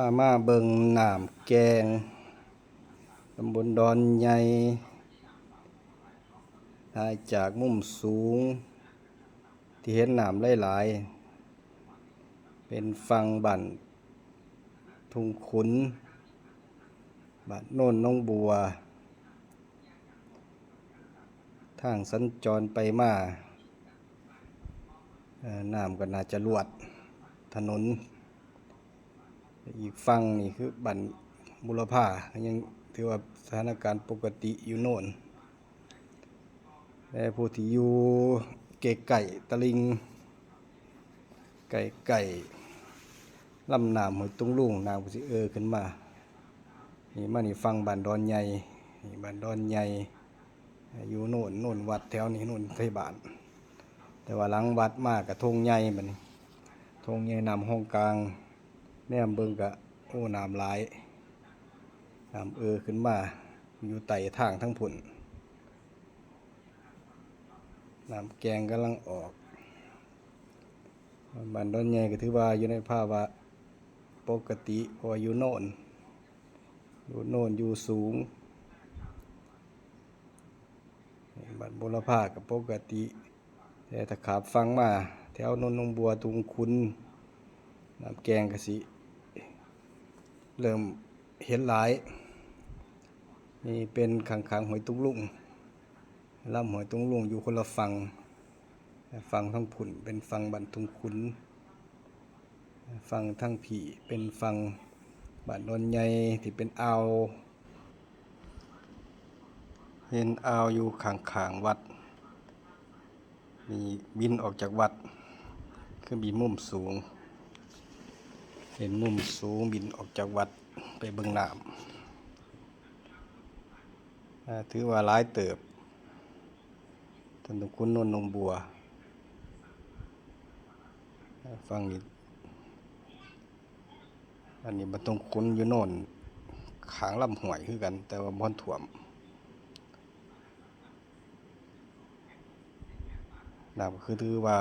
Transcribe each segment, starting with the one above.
ามาเบิงหน้ำแกงตำบลดอนใหญ่ถ่ายจากมุมสูง ที่เห็นหน้ำหลายๆ เป็นฟังบั่นทุงขุนบัดโน่นน้องบัว ทางสัญจรไปมาเอ่อน้ำก็น่าจะลวดถนน อีกฝั่งนี่คือบันบุรพายังถือว่าสถานการณ์ปกติอยู่โน่นแต่ผู้ที่อยู่เกไก่ตะลิง ไก่ไก่ลำน้ำหอยตุ้งลุงน้ำก็สิเออขึ้นมานี่มานี่ฟังบ้านดอนใหญ่นี่บ้านดอนใหญ่อยู่โน่นโน่นวัดแถวนี้โน่นไทยบ้าน แต่ว่าหลังวัดมากกับทงใหญ่บันทงใหญ่นำห้องกลาง แนมเบิ่งกะโอ้น้ำหลายน้ำเออขึ้นมา อยู่ไต่ทางทั้งผุนน้ำแกงกำลังออกบ้านดอนใหญ่ก็ถือว่าอยู่ในภาวะปกติพราะว่าอยู่โน่นอยู่โน่นอยู่สูงบ้านบุรพากับปกติ แต่ถ้าขาบฟังมา แถวนนนงบัวตุงคุณน้ำแกงกะสิ เริ่มเห็นหลาย นี่เป็นขังขังๆหอยตุ้งลุงลำหอยตุ้งลุงอยู่คนละฝั่งฝั่งทั้งผุนเป็นฝั่งบันทุงขุนฝั่งทั้งผีเป็นฝั่งบ้านดอนใหญ่ที่เป็นอ่าวเห็นอ่าวอยู่ข้างขางๆวัดมีบินออกจากวัด คือมีมุมสูง เห็นมุมสูงบินออกจากวัดไปเบิ่งน้ำถือว่าหลายเติบท่านตงคุณนนนงบัว ฟังนี่อันนี้มันต้องคุ้นอยู่โน่นขางลำห้วยคือกัน แต่ว่าบ่อนถ่วมน้ำคือถือว่า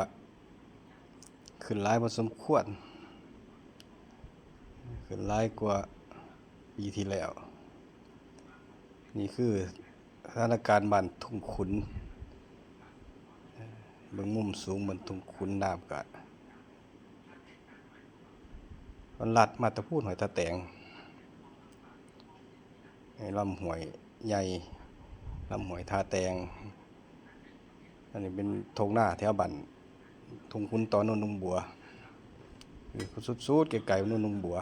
ขึ้นหลายพอสมควร ขึ้นหลายกว่าปีที่แล้ว นี่คือสถานการณ์บ้านทุ่งขุนเบื้องมุมสูงเหมือนทุ่งขุนน้ำกะมันลัดมาตะพูดหอยตะแตงลำหวยใหญ่ลำหวยทาแตง อันนี้เป็นทงหน้าแถวบันทงคุณตอนนนนุงบัวคือสุดๆไกลๆนนนุงบัว